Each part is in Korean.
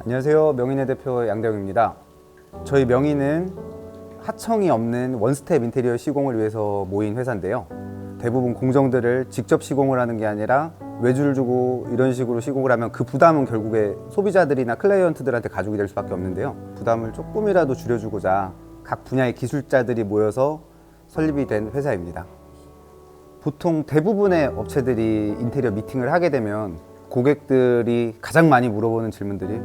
안녕하세요. 명인의 대표 양대영입니다. 저희 명인은 하청이 없는 원스텝 인테리어 시공을 위해서 모인 회사인데요. 대부분 공정들을 직접 시공을 하는 게 아니라 외주를 주고 이런 식으로 시공을 하면 그 부담은 결국에 소비자들이나 클라이언트들한테 가족이 될 수밖에 없는데요. 부담을 조금이라도 줄여주고자 각 분야의 기술자들이 모여서 설립이 된 회사입니다. 보통 대부분의 업체들이 인테리어 미팅을 하게 되면 고객들이 가장 많이 물어보는 질문들이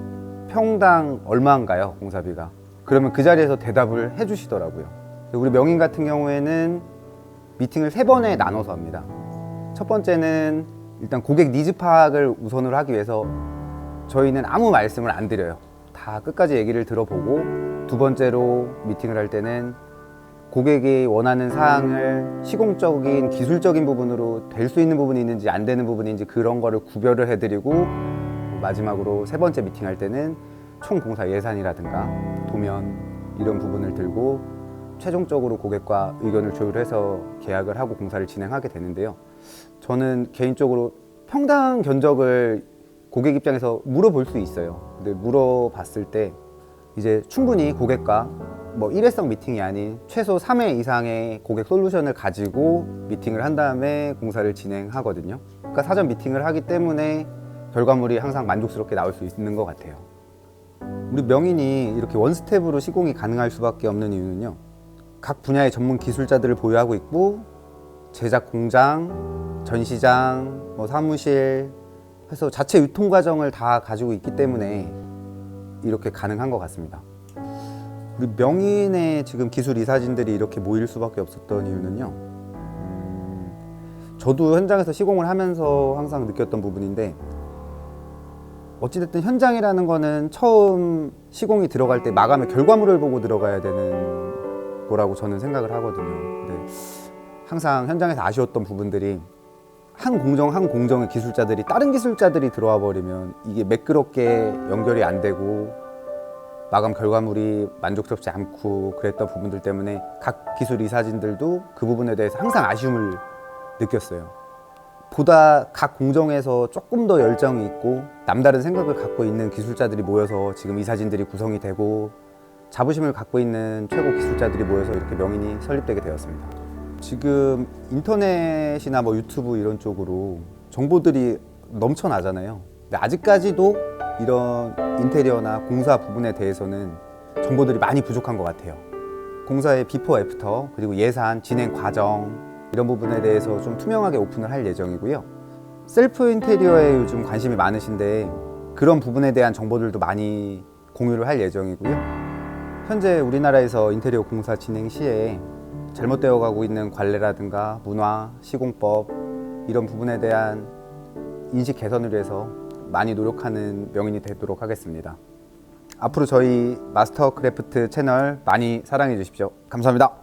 평당 얼마인가요, 공사비가? 그러면 그 자리에서 대답을 해주시더라고요. 우리 명인 같은 경우에는 미팅을 세 번에 나눠서 합니다. 첫 번째는 일단 고객 니즈 파악을 우선으로 하기 위해서 저희는 아무 말씀을 안 드려요. 다 끝까지 얘기를 들어보고 두 번째로 미팅을 할 때는 고객이 원하는 사항을 시공적인 기술적인 부분으로 될 수 있는 부분이 있는지 안 되는 부분인지 그런 거를 구별을 해드리고 마지막으로 세 번째 미팅 할 때는 총 공사 예산이라든가 도면 이런 부분을 들고 최종적으로 고객과 의견을 조율해서 계약을 하고 공사를 진행하게 되는데요. 저는 개인적으로 평당 견적을 고객 입장에서 물어볼 수 있어요. 근데 물어봤을 때 이제 충분히 고객과 뭐 일회성 미팅이 아닌 최소 3회 이상의 고객 솔루션을 가지고 미팅을 한 다음에 공사를 진행하거든요. 그러니까 사전 미팅을 하기 때문에 결과물이 항상 만족스럽게 나올 수 있는 것 같아요. 우리 명인이 이렇게 원스텝으로 시공이 가능할 수밖에 없는 이유는요. 각 분야의 전문 기술자들을 보유하고 있고 제작 공장, 전시장, 뭐 사무실 해서 자체 유통 과정을 다 가지고 있기 때문에 이렇게 가능한 것 같습니다. 우리 명인의 지금 기술 이사진들이 이렇게 모일 수밖에 없었던 이유는요. 음, 저도 현장에서 시공을 하면서 항상 느꼈던 부분인데 어찌됐든 현장이라는 거는 처음 시공이 들어갈 때 마감의 결과물을 보고 들어가야 되는 거라고 저는 생각을 하거든요. 근데 항상 현장에서 아쉬웠던 부분들이 한 공정 한 공정의 기술자들이 다른 기술자들이 들어와 버리면 이게 매끄럽게 연결이 안 되고 마감 결과물이 만족스럽지 않고 그랬던 부분들 때문에 각 기술 이사진들도 그 부분에 대해서 항상 아쉬움을 느꼈어요. 보다 각 공정에서 조금 더 열정이 있고 남다른 생각을 갖고 있는 기술자들이 모여서 지금 이사진들이 구성이 되고 자부심을 갖고 있는 최고 기술자들이 모여서 이렇게 명인이 설립되게 되었습니다. 지금 인터넷이나 뭐 유튜브 이런 쪽으로 정보들이 넘쳐나잖아요. 근데 아직까지도 이런 인테리어나 공사 부분에 대해서는 정보들이 많이 부족한 것 같아요. 공사의 비포 애프터 그리고 예산 진행 과정 이런 부분에 대해서 좀 투명하게 오픈을 할 예정이고요. 셀프 인테리어에 요즘 관심이 많으신데 그런 부분에 대한 정보들도 많이 공유를 할 예정이고요. 현재 우리나라에서 인테리어 공사 진행 시에 잘못되어 가고 있는 관례라든가 문화, 시공법 이런 부분에 대한 인식 개선을 위해서 많이 노력하는 명인이 되도록 하겠습니다. 앞으로 저희 마스터 크래프트 채널 많이 사랑해 주십시오. 감사합니다.